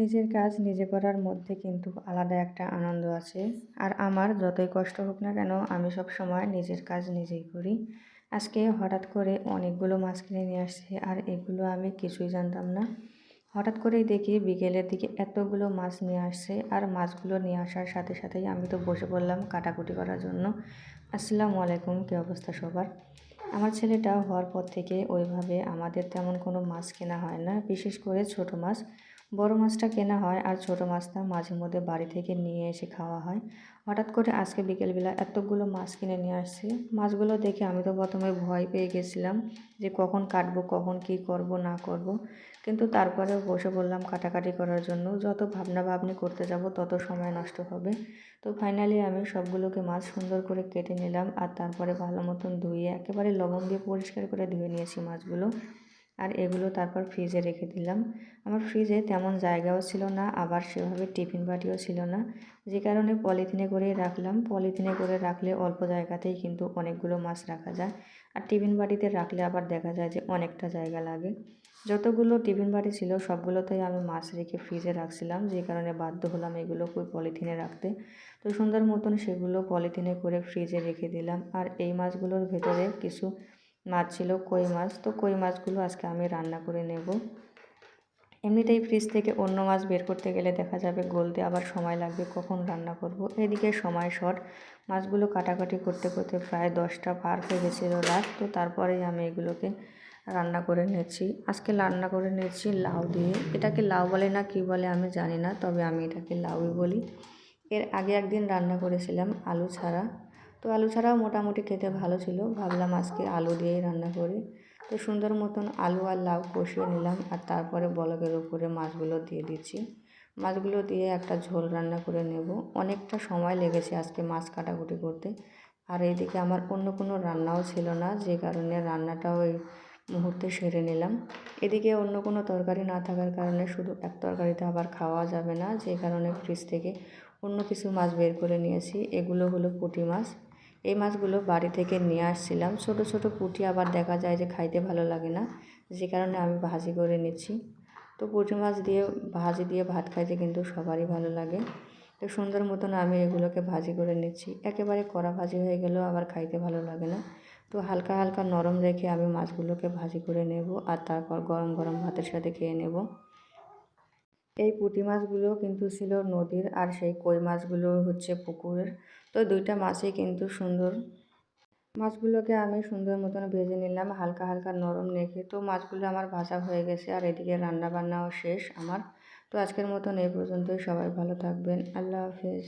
নিজের কাজ নিজে করার মধ্যে কিন্তু আলাদা একটা আনন্দ আছে। আর আমার যতই কষ্ট হোক না কেন, আমি সব সময় নিজের কাজ নিজেই করি। আজকে হঠাৎ করে অনেকগুলো মাছ কিনে নিয়ে আসছে, আর এগুলো আমি কিছুই জানতাম না। হঠাৎ করেই দেখি বিকেলের দিকে এতগুলো মাছ নিয়ে আসছে, আর মাছগুলো নিয়ে আসার সাথে সাথেই আমি তো বসে পড়লাম কাটাকুটি করার জন্য। আসসালামু আলাইকুম, কী অবস্থা সবার? আমার ছেলেটা হওয়ার পর থেকে ওইভাবে আমাদের তেমন কোনো মাছ কেনা হয় না, বিশেষ করে ছোট মাছ। বড় মাছটা কেনা হয় আর ছোট মাছটা মাঝে মধ্যে বাড়ি থেকে নিয়ে এসে খাওয়া হয়। হঠাৎ করে আজকে বিকেলবেলা এতগুলো মাছ কিনে নিয়ে আসছে। মাছগুলো দেখে আমি তো প্রথমে ভয় পেয়ে গেছিলাম যে কখন কাটবো, কখন কি করব, না করব। কিন্তু তারপরে বসে বললাম কাটাকাটি করার জন্য, যত ভাবনা ভাবনি করতে যাব তত সময় নষ্ট হবে। তো ফাইনালি আমি সবগুলোকে মাছ সুন্দর করে কেটে নিলাম আর তারপরে ভালো মতন ধুয়ে একেবারে লবণ দিয়ে পরিষ্কার করে ধুয়ে নিয়েছি মাছগুলো। আর এগুলো তারপর ফ্রিজে রেখে দিলাম। আমার ফ্রিজে তেমন জায়গাও ছিল না, আবার সেভাবে টিফিন বাটিও ছিল না। যে কারণে পলিথিনে করেই রাখলাম। পলিথিনে করে রাখলে অল্প জায়গাতেই কিন্তু অনেকগুলো মাছ রাখা যায়। আর টিফিন বাটিতে রাখলে আবার দেখা যায় যে অনেকটা জায়গা লাগে। যতগুলো টিফিন বাটি ছিল, সবগুলোতেই আমি মাছ রেখে ফ্রিজে রাখছিলাম। যে কারণে বাধ্য হলাম এগুলো পলিথিনে রাখতে। তো সুন্দর মতন সেগুলো পলিথিনে করে ফ্রিজে রেখে দিলাম। আর এই মাছগুলোর ভেতরে কিছু মাছ ছিল কই মাছ। তো কই মাছগুলো আজকে আমি রান্না করে নেব। এমনিতেই ফ্রিজ থেকে অন্য মাছ বের করতে গেলে দেখা যাবে গলতে আবার সময় লাগবে, কখন রান্না করব। এদিকে সময় শর্ট। মাছগুলো কাটাকাটি করতে করতে প্রায় দশটা পার হয়ে গেছিল রাত। তো তারপরেই আমি এগুলোকে রান্না করে নিয়েছি। আজকে রান্না করে নিয়েছি লাউ দিয়ে। এটাকে লাউ বলে না, কি বলে আমি জানি না, তবে আমি এটাকে লাউই বলি। এর আগে একদিন রান্না করেছিলাম আলু ছাড়া। তো আলু ছাড়াও মোটামুটি খেতে ভালো ছিল। ভাবলাম আজকে আলু দিয়েই রান্না করি। তো সুন্দর মতন আলু আর লাউ কষিয়ে নিলাম আর তারপরে বলকের উপরে মাছগুলো দিয়ে দিচ্ছি। মাছগুলো দিয়ে একটা ঝোল রান্না করে নেব। অনেকটা সময় লেগেছে আজকে মাছ কাটাকুটি করতে। আর এইদিকে আমার অন্য কোনো রান্নাও ছিল না, যে কারণে রান্নাটাও ওই মুহূর্তে সেরে নিলাম। এদিকে অন্য কোনো তরকারি না থাকার কারণে শুধু এক তরকারিতে আবার খাওয়া যাবে না, যে কারণে ফ্রিজ থেকে অন্য কিছু মাছ বের করে নিয়েছি। এগুলো হলো পুঁটি মাছ। এই মাছগুলো বাড়ি থেকে নিয়ে আসছিলাম। ছোট ছোট পুঁটি আবার দেখা যায় যে খাইতে ভালো লাগে না, যে কারণে আমি ভাজি করে নিচ্ছি। তো পুঁটি মাছ দিয়ে, ভাজি দিয়ে ভাত খাইতে কিন্তু সবারই ভালো লাগে। তো সুন্দর মতন আমি এগুলোকে ভাজি করে নিচ্ছি। একেবারে কড়া ভাজি হয়ে গেলেও আবার খাইতে ভালো লাগে না। তো হালকা হালকা নরম রেখে আমি মাছগুলোকে ভাজি করে নেব আর তারপর গরম গরম ভাতের সাথে খেয়ে নেব। এই পুঁটি মাছগুলো কিন্তু ছিল নদীর আর সেই কই মাছগুলো হচ্ছে পুকুরের। তো দুইটা মাছই কিন্তু সুন্দর। মাছগুলোকে আমি সুন্দর মতন ভেজে নিলাম, হালকা হালকা নরম রেখে। তো মাছগুলো আমার ভাজা হয়ে গেছে আর এদিকে রান্না বান্নাও শেষ আমার। তো আজকের মতন এই পর্যন্তই। সবাই ভালো থাকবেন। আল্লাহ হাফেজ।